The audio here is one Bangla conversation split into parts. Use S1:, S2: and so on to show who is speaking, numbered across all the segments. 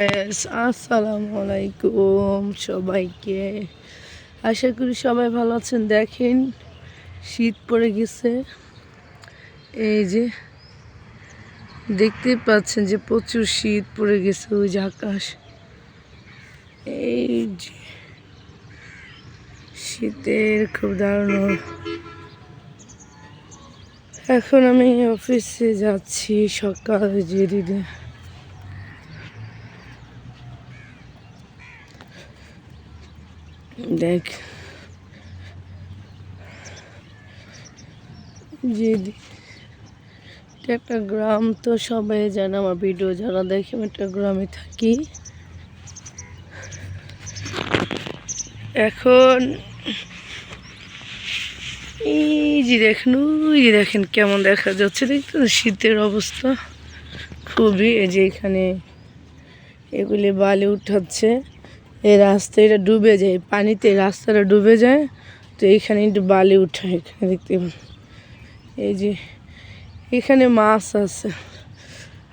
S1: আসসালামু আলাইকুম সবাইকে। আশা করি সবাই ভালো আছেন। দেখেন, শীত পড়ে গেছে। এই যে দেখতে পাচ্ছেন যে প্রচুর শীত পড়ে গেছে ওই যে আকাশ। এই যে, শীতের খুব দারুণ এখন আমি অফিসে যাচ্ছি সকাল যে দিদি দেখ। একটা গ্রাম, তো সবাই জানে আমার ভিডিও যারা দেখে, আমি একটা গ্রামে থাকি। এখন এই যে দেখেন, ওই দেখেন কেমন দেখা যাচ্ছে দেখতেন শীতের অবস্থা। খুবই এই যে এখানে এগুলি বালি উঠাচ্ছে। এই রাস্তা এটা ডুবে যায়, পানিতে রাস্তাটা ডুবে যায়, তো এইখানে একটু বালি উঠায় এখানে দেখতে। এই যে এখানে মাছ আছে।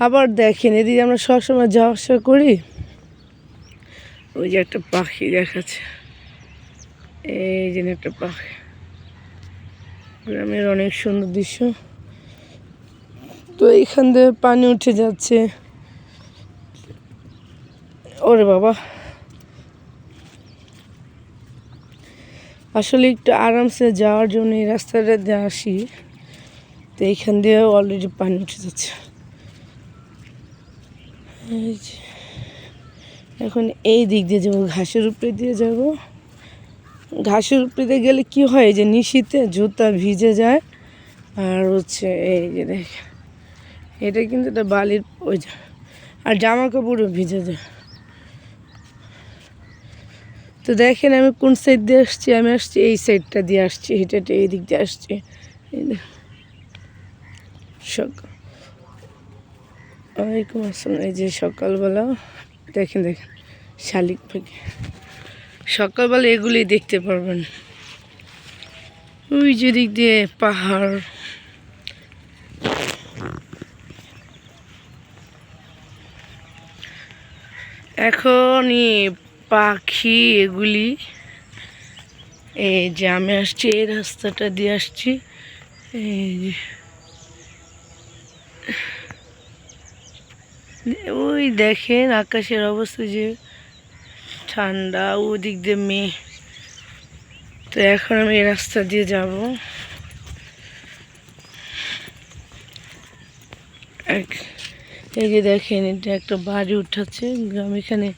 S1: আবার দেখেন, এদিকে আমরা সবসময় যাওয়া আসা করি। ওই যে একটা পাখি দেখাচ্ছে। এই যে একটা পাখি। গ্রামের অনেক সুন্দর দৃশ্য। তো এইখান দিয়ে পানি উঠে যাচ্ছে। ওরে বাবা। আসলে একটু আরামসে যাওয়ার জন্য এই রাস্তাটা দিয়ে আসি। তো এইখান দিয়ে অলরেডি পানি উঠে যাচ্ছে। এখন এই দিক দিয়ে যাব, ঘাসের উপরে দিয়ে যাব। ঘাসের উপরে দিয়ে গেলে কি হয় যে নিশীতে জুতা ভিজে যায়, আর হচ্ছে এই যে দেখ, এটা কিন্তু একটা বালির ওই আর জামা কাপড়ও ভিজে যায়। তো দেখেন আমি কোন সাইড দিয়ে আসছি? আমি আসছি এই সাইডটা দিয়ে আসছি, হেঁটে এই দিক দিয়ে আসছি। সকাল। ওয়ালাইকুম আসসালাম। এই যে সকালবেলা, দেখেন দেখেন, শালিক পাখি। সকালবেলা এগুলি দেখতে পারবেন। ওই যে দিক দিয়ে পাহাড়। এখনই পাখি এগুলি। এই যে আমি আসছি, এই রাস্তাটা দিয়ে আসছি। এই ওই দেখেন আকাশের অবস্থা যে ঠান্ডা, ওদিক দিয়ে মেয়ে তো এখন আমি এই রাস্তা দিয়ে যাব। এক এই যে দেখেন, এটা একটা বাড়ি উঠাচ্ছে। গ্রাম এখানে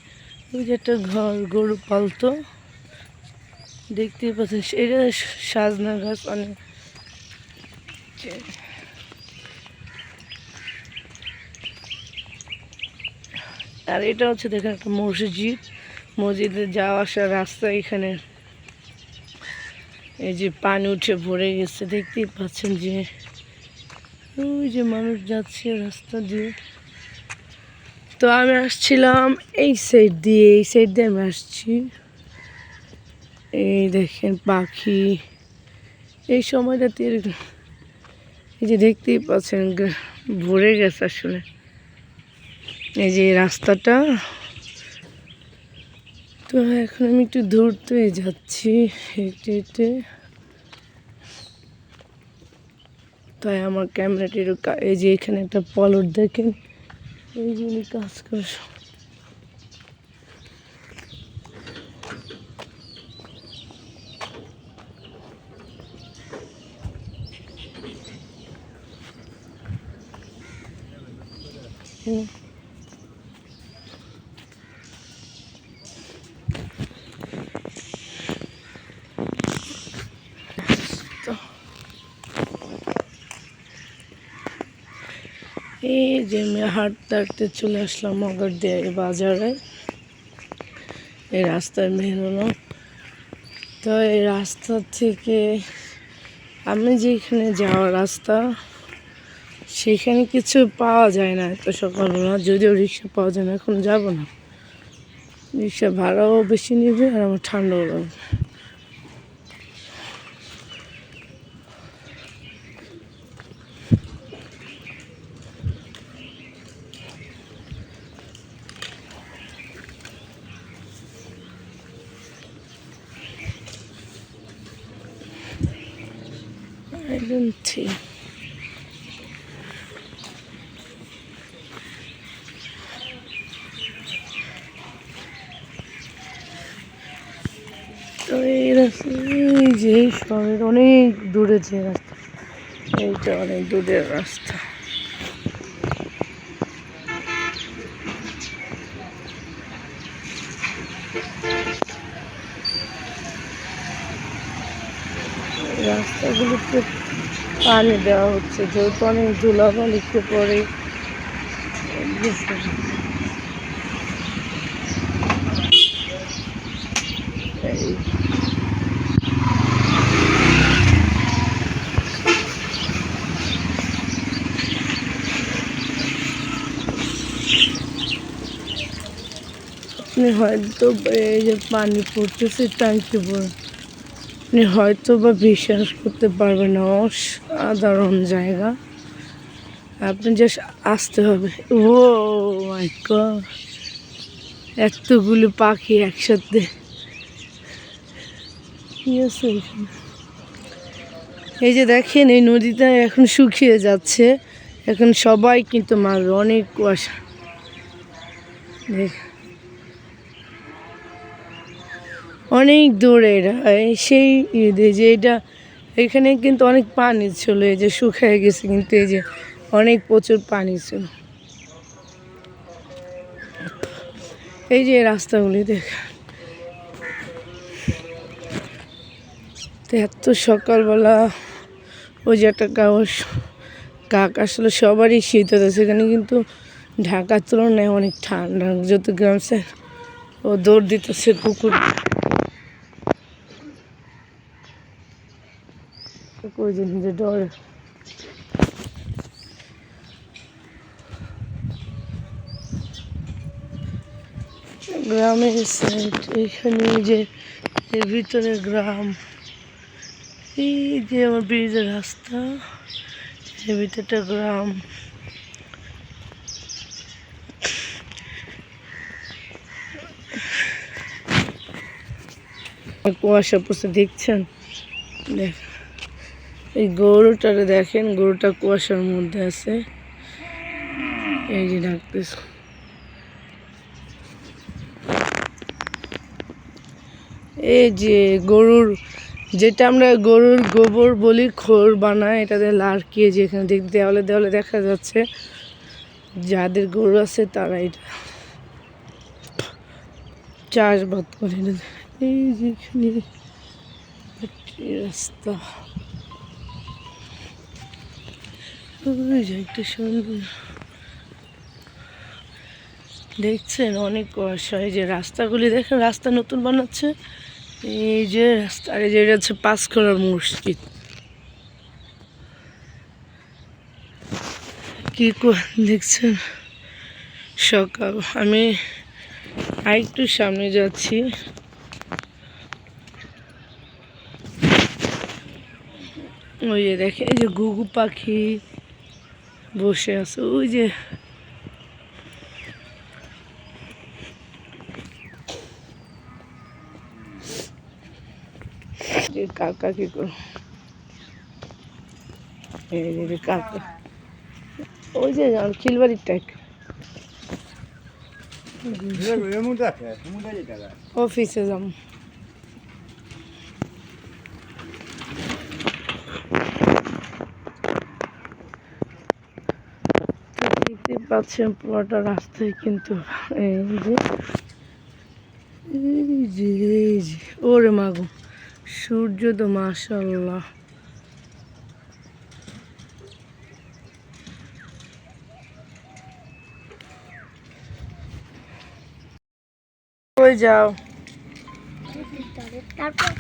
S1: ওই যে একটা ঘর, গরু পালতো। দেখতেই পাচ্ছেন, এটা সাজনা গাছ অনেক। আর এটা হচ্ছে দেখেন একটা মসজিদ। মসজিদে যাওয়া আসার রাস্তা এখানে। এই যে পানি উঠে ভরে গেছে, দেখতেই পাচ্ছেন যে, ওই যে মানুষ যাচ্ছে রাস্তা দিয়ে। তো আমি আসছিলাম এই সাইড দিয়ে, এই সাইড দিয়ে আমি আসছি। এই দেখেন পাখি। এই সময়টাতে এই যে দেখতেই পাচ্ছেন ভরে গেছে আসলে। এই যে রাস্তাটা। তো এখন আমি একটু দূরতে যাচ্ছি, হেঁটে হেঁটে। তাই আমার ক্যামেরাটির এই যে এখানে একটা পলট দেখেন। এইগুলি কাজ করে হুম এই যে আমি হাঁটতে হাঁটতে চলে আসলাম মগর দিয়ে বাজারে। এই রাস্তায় বেরোলাম তো এই রাস্তা থেকে আমি যেখানে যাওয়ার রাস্তা, সেখানে কিছু পাওয়া যায় না এত সকালবেলা যদিও রিক্সা পাওয়া যায় না, এখন যাব না। রিক্সা ভাড়াও বেশি নেবে আর আমার ঠান্ডাও লাগবে শান্তি তো এই যে শহরের অনেক দূরে যে রাস্তা। এইটা অনেক দূরের রাস্তা। রাস্তাগুলোতে পানি দেওয়া হচ্ছে, যেহেতু অনেক ধুলাবালিতে পড়ে বুঝতে এই আপনি হয়তো এই যে পানি পড়তেছে ট্যাঙ্কি পরে আপনি হয়তো বা বিশ্বাস করতে পারবেন না। অসাধারণ জায়গা। আপনি জাস্ট আসতে হবে। ও মাই গড এতগুলো পাখি একসাথে। এই যে দেখেন, এই নদীটা এখন শুকিয়ে যাচ্ছে। এখন সবাই কিন্তু মারবে, অনেক কুয়াশা। দেখ। অনেক দূরে সেই ঈদে যে এটা, এখানে কিন্তু অনেক পানি ছিল, এই যে শুকিয়ে গেছে কিন্তু এই যে অনেক প্রচুর পানি ছিল। এই যে রাস্তাগুলি দেখ। এত সকালবেলা ওই যে একটা কাগজ কাক আসলে সবারই শীত হতো, সেখানে কিন্তু ঢাকার তুলনায় অনেক ঠান্ডা, যত গ্রাম স্যার ও দৌড় দিতেছে কুকুর। কুকুর যে ডরে গ্রামের সাইড এখানে যে এর ভিতরে গ্রাম, এই যে আমার ব্রিজের রাস্তা, এর ভিতরটা গ্রাম। কুয়াশা পড়ছে, দেখছেন? দেখ। এই গরুটারে দেখেন, গরুটা কুয়াশার মধ্যে আছে। এই যে ডাকতেছে। এই যে গরুর, যেটা আমরা গরুর গোবর বলি, খোর বানায় এটাতে লাড়কিয়ে যেখানে দেখ দেওয়ালে দেওয়ালে দেখা যাচ্ছে। যাদের গরু আছে তারা এটা চাষবাদ করে এই যেখানে রাস্তা। একটা সুন্দর দেখছেন অনেক কুয়াশা, এই যে রাস্তাগুলি দেখেন, রাস্তা নতুন বানাচ্ছে। এই যে রাস্তা, আর এই যে এটা হচ্ছে পাঁচখোলার মসজিদ। কি দেখছেন? সকাল, আমি আরেকটু সামনে যাচ্ছি। ওই যে দেখে এই যে ঘুঘু পাখি। বসে আছে ওই যে। কাকা কি করো কাকা। ওই যে খিলবাড়ির টাইক অফিসে যাম দেখতে পাচ্ছেন পুরোটা রাস্তায় কিন্তু ওরে মাগো সূর্য তো মাশাল্লাহ যাও?
S2: তারপর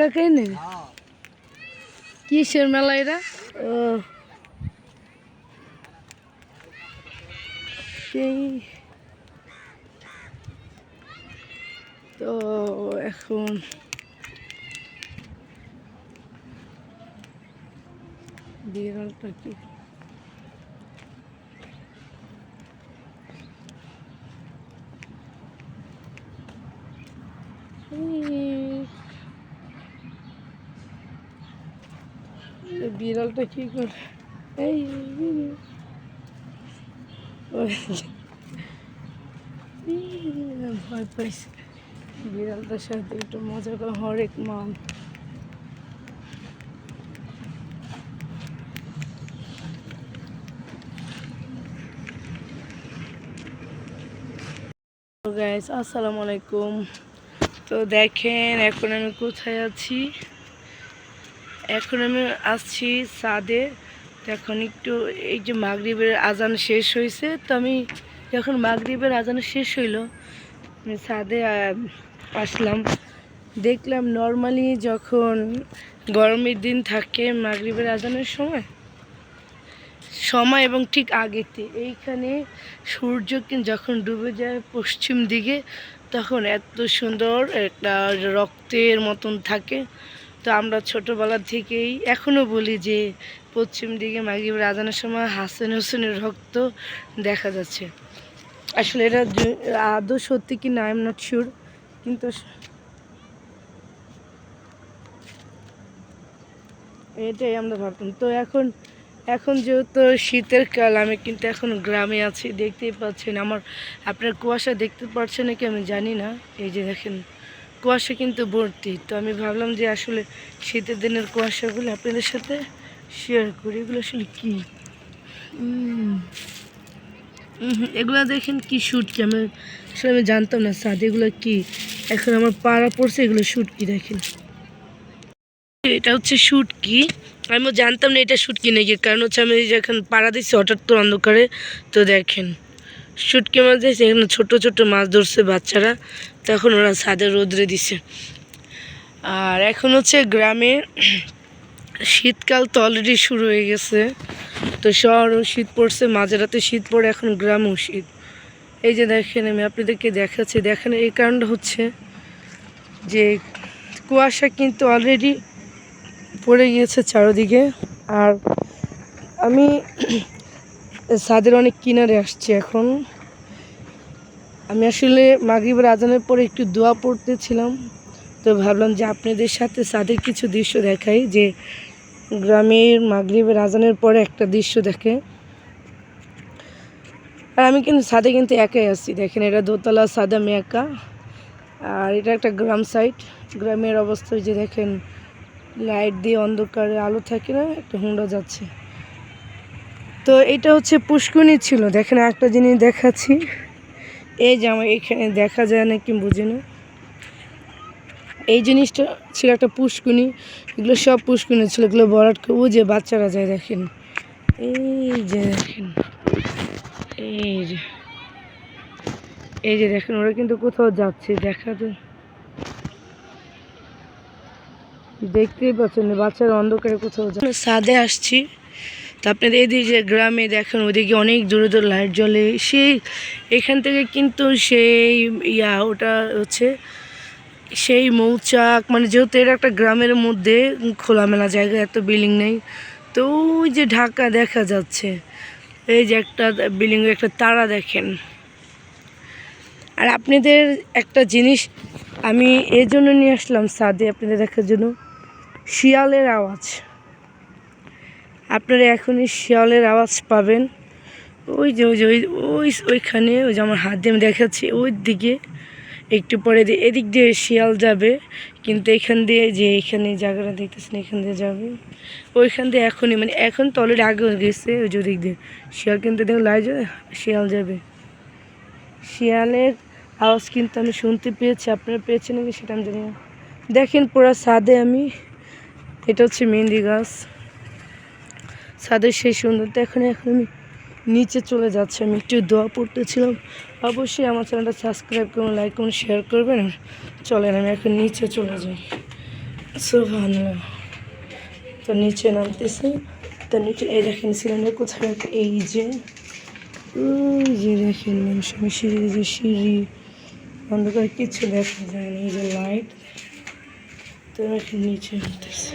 S1: মেলা হইব কাকা কিসের মেলা এটা? ও। সেই। তো এখন বিড়ালটা কি এই, বিড়ালটা কি করে ভয় পাইছে। বিড়ালটার সাথে একটু মজা করে, হরেক মান। গাইস আসসালামু আলাইকুম। তো দেখেন, এখন আমি কোথায় আছি? এখন আমি আসছি সাদে। এখন একটু এই যে মাগরিবের আজান শেষ হয়েছে তো আমি যখন মাগরিবের আজান শেষ হইল, আমি সাদে আসলাম। দেখলাম নর্মালি যখন গরমের দিন থাকে মাগরিবের আজানের সময় সময় এবং ঠিক আগেতে এইখানে সূর্য যখন ডুবে যায় পশ্চিম দিকে, তখন এত সুন্দর একটা রক্তের মতন থাকে। তো আমরা ছোটোবেলা থেকেই এখনও বলি যে পশ্চিম দিকে মাগিব আজানের সময় হাসান হোসেনের রক্ত দেখা যাচ্ছে। আসলে এটা আদৌ সত্যি কি না আই এম নট শিওর কিন্তু এটাই আমরা ভাবতাম। তো এখন এখন যেহেতু শীতের কাল, আমি কিন্তু এখন গ্রামে আছি, দেখতেই পাচ্ছেন, আমার আপনার কুয়াশা দেখতে পাচ্ছেন নাকি আমি জানি না। এই যে দেখেন কুয়াশা কিন্তু ভর্তি। তো আমি ভাবলাম যে আসলে শীতের দিনের কুয়াশাগুলো আপনাদের সাথে শেয়ার করি। এগুলো আসলে কী? এগুলো দেখেন কি শুটকি আমি আসলে আমি জানতাম না সাদ এগুলো কি? এখন আমার পাড়া পড়ছে, এগুলো শুটকি দেখেন। এটা হচ্ছে শুটকি আমি জানতাম না এটা শুটকি নাকি। কারণ হচ্ছে আমি যখন পাড়া দিচ্ছি হঠাৎ তো অন্ধকারে। তো দেখেন শুটকি মাছ দিয়েছে, এখানে ছোট ছোট মাছ ধরছে বাচ্চারা। তখন ওরা ছাদে রোদ্রে দিছে। আর এখন হচ্ছে গ্রামে শীতকাল তো অলরেডি শুরু হয়ে গেছে। তো শহরও শীত পড়ছে, মাঝরাতে শীত পড়ে, এখন গ্রামও শীত। এই যে দেখেন, আমি আপনাদেরকে দেখাচ্ছি। দেখেন, এই কারণটা হচ্ছে যে কুয়াশা কিন্তু অলরেডি পড়ে গিয়েছে চারদিকে। আর আমি ছাদের অনেক কিনারে আসছি এখন। আমি আসলে মাগরিবের আজানের পরে একটু দোয়া পড়তেছিলাম, তো ভাবলাম যে আপনাদের সাথে সাদের কিছু দৃশ্য দেখাই, যে গ্রামের মাগরিবের আজানের পরে একটা দৃশ্য দেখে। আর আমি কিন্তু সাদে কিন্তু একাই আসছি দেখেন এটা দোতলা, সাদা আমি একা আর এটা একটা গ্রাম সাইড, গ্রামের অবস্থা ওই যে দেখেন, লাইট দিয়ে অন্ধকারে আলো থাকে না, একটা হুন্ডা যাচ্ছে। তো এটা হচ্ছে পুষ্কুনি ছিল, দেখেন একটা জিনিস দেখাচ্ছি। এই যে আমার এখানে দেখা যায় না, কি বুঝি না। এই জিনিসটা ছিল একটা পুষ্কুনি এগুলো সব পুষ্কুনি ছিল, এগুলো বরাট করে ও যে বাচ্চারা যায় দেখেন। এই যে দেখেন, এই যে এই যে দেখেন, ওরা কিন্তু কোথাও যাচ্ছে, দেখা যায়। দেখতেই পাচ্ছেন বাচ্চারা অন্ধকারে কোথাও যাচ্ছে। সাদে আসছি তো আপনাদের এদিকে যে গ্রামে দেখেন, ওদিকে অনেক দূরে দূরে লাইট জ্বলে। সেই এখান থেকে কিন্তু সেই ইয়া, ওটা হচ্ছে সেই মৌচাক মানে যেহেতু এটা একটা গ্রামের মধ্যে খোলামেলা জায়গা, এত বিল্ডিং নেই। তো ওই যে ঢাকা দেখা যাচ্ছে, এই যে একটা বিল্ডিং একটা তারা দেখেন। আর আপনাদের একটা জিনিস আমি এই জন্য নিয়ে আসলাম সাদে, আপনাদের দেখার জন্য। শিয়ালের আওয়াজ। আপনারা এখনই শিয়ালের আওয়াজ পাবেন। ওই যে ওই যে, ওই ওই, ওইখানে, ওই যে আমার হাত দিয়ে আমি দেখাচ্ছি, ওই দিকে একটু পরে এদিক দিয়ে শিয়াল যাবে, কিন্তু এখান দিয়ে যে এখানে জায়গাটা দেখতেছেন, এখান দিয়ে যাবে। ওইখান দিয়ে এখনই মানে এখন তো অলরেডি আগে গেছে, ওই যে ওদিক দিয়ে। শিয়াল কিন্তু দেখুন লাই শিয়াল যাবে। শিয়ালের আওয়াজ কিন্তু আমি শুনতে পেয়েছি, আপনারা পেয়েছেন নাকি সেটা আমি জানি না। দেখেন পুরো ছাদে আমি, এটা হচ্ছে মেহেন্দি গাছ। ছাদের সেই সুন্দরতা এখন এখন আমি নিচে চলে যাচ্ছে। আমি একটু দোয়া পড়তেছিলাম। অবশ্যই আমার চ্যানেলটা সাবস্ক্রাইব করুন লাইক করুন শেয়ার করবেন চলেন, আমি এখন নিচে চলে যাই। সো ভালো তো নিচে নামতেছি। তো নিচে, এই দেখেন সিলিন্ডার কোথায়? এই যে যে দেখেন সিঁড়ি যে সিঁড়ি। অন্ধকার কিছু দেখা যায় না, এই যে লাইট তো এখন নিচে নামতেছি।